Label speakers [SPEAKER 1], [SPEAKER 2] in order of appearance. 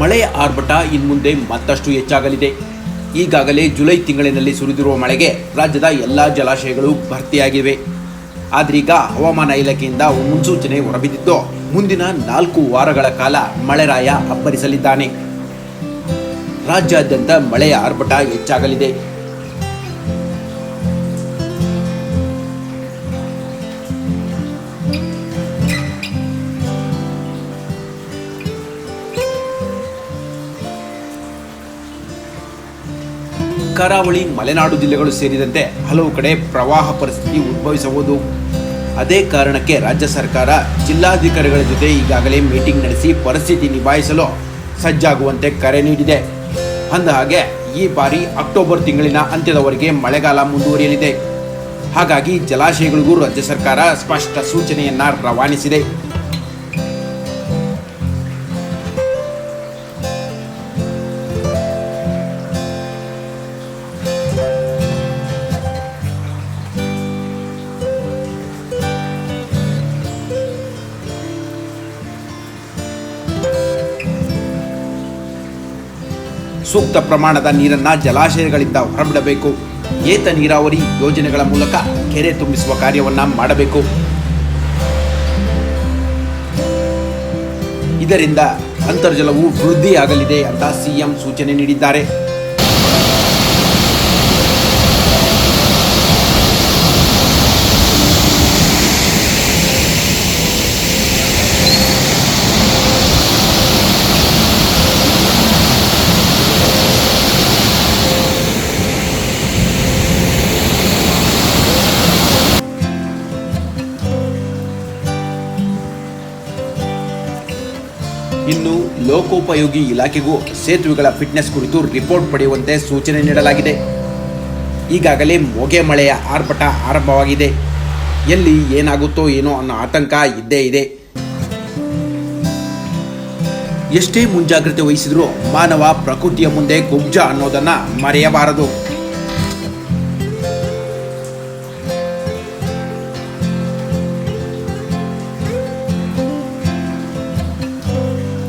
[SPEAKER 1] ಮಳೆಯ ಆರ್ಭಟ ಇನ್ಮುಂದೆ ಮತ್ತಷ್ಟು ಹೆಚ್ಚಾಗಲಿದೆ. ಈಗಾಗಲೇ ಜುಲೈ ತಿಂಗಳಿನಲ್ಲಿ ಸುರಿದಿರುವ ಮಳೆಗೆ ರಾಜ್ಯದ ಎಲ್ಲ ಜಲಾಶಯಗಳು ಭರ್ತಿಯಾಗಿವೆ. ಆದ್ರೀಗ ಹವಾಮಾನ ಇಲಾಖೆಯಿಂದ ಮುನ್ಸೂಚನೆ ಹೊರಬಿದ್ದಿದ್ದು, ಮುಂದಿನ ನಾಲ್ಕು ವಾರಗಳ ಕಾಲ ಮಳೆರಾಯ ಅಬ್ಬರಿಸಲಿದ್ದಾನೆ ರಾಜ್ಯಾದ್ಯಂತ ಮಳೆಯ ಆರ್ಭಟ ಹೆಚ್ಚಾಗಲಿದೆ. ಕರಾವಳಿ, ಮಲೆನಾಡು ಜಿಲ್ಲೆಗಳು ಸೇರಿದಂತೆ ಹಲವು ಕಡೆ ಪ್ರವಾಹ ಪರಿಸ್ಥಿತಿ ಉದ್ಭವಿಸಬಹುದು. ಅದೇ ಕಾರಣಕ್ಕೆ ರಾಜ್ಯ ಸರ್ಕಾರ ಜಿಲ್ಲಾಧಿಕಾರಿಗಳ ಜೊತೆ ಈಗಾಗಲೇ ಮೀಟಿಂಗ್ ನಡೆಸಿ ಪರಿಸ್ಥಿತಿ ನಿಭಾಯಿಸಲು ಸಜ್ಜಾಗುವಂತೆ ಕರೆ ನೀಡಿದೆ. ಅಂದಹಾಗೆ, ಈ ಬಾರಿ ಅಕ್ಟೋಬರ್ ತಿಂಗಳಿನ ಅಂತ್ಯದವರೆಗೆ ಮಳೆಗಾಲ ಮುಂದುವರಿಯಲಿದೆ. ಹಾಗಾಗಿ ಜಲಾಶಯಗಳಿಗೂ ರಾಜ್ಯ ಸರ್ಕಾರ ಸ್ಪಷ್ಟ ಸೂಚನೆಯನ್ನ ರವಾನಿಸಿದೆ. ಸೂಕ್ತ ಪ್ರಮಾಣದ ನೀರನ್ನು ಜಲಾಶಯಗಳಿಂದ ಹೊರಬಿಡಬೇಕು. ಏತ ನೀರಾವರಿ ಯೋಜನೆಗಳ ಮೂಲಕ ಕೆರೆ ತುಂಬಿಸುವ ಕಾರ್ಯವನ್ನು ಮಾಡಬೇಕು. ಇದರಿಂದ ಅಂತರ್ಜಲವು ವೃದ್ಧಿಯಾಗಲಿದೆ ಅಂತ ಸಿಎಂ ಸೂಚನೆ ನೀಡಿದ್ದಾರೆ. ಇನ್ನು ಲೋಕೋಪಯೋಗಿ ಇಲಾಖೆಗೂ ಸೇತುವೆಗಳ ಫಿಟ್ನೆಸ್ ಕುರಿತು ರಿಪೋರ್ಟ್ ಪಡೆಯುವಂತೆ ಸೂಚನೆ ನೀಡಲಾಗಿದೆ. ಈಗಾಗಲೇ ಮೊಗೆ ಮಳೆಯ ಆರ್ಭಟ ಆರಂಭವಾಗಿದೆ. ಎಲ್ಲಿ ಏನಾಗುತ್ತೋ ಏನೋ ಅನ್ನೋ ಆತಂಕ ಇದ್ದೇ ಇದೆ. ಎಷ್ಟೇ ಮುಂಜಾಗ್ರತೆ ವಹಿಸಿದ್ರೂ ಮಾನವ ಪ್ರಕೃತಿಯ ಮುಂದೆ ಕುಬ್ಜ ಅನ್ನೋದನ್ನ ಮರೆಯಬಾರದು.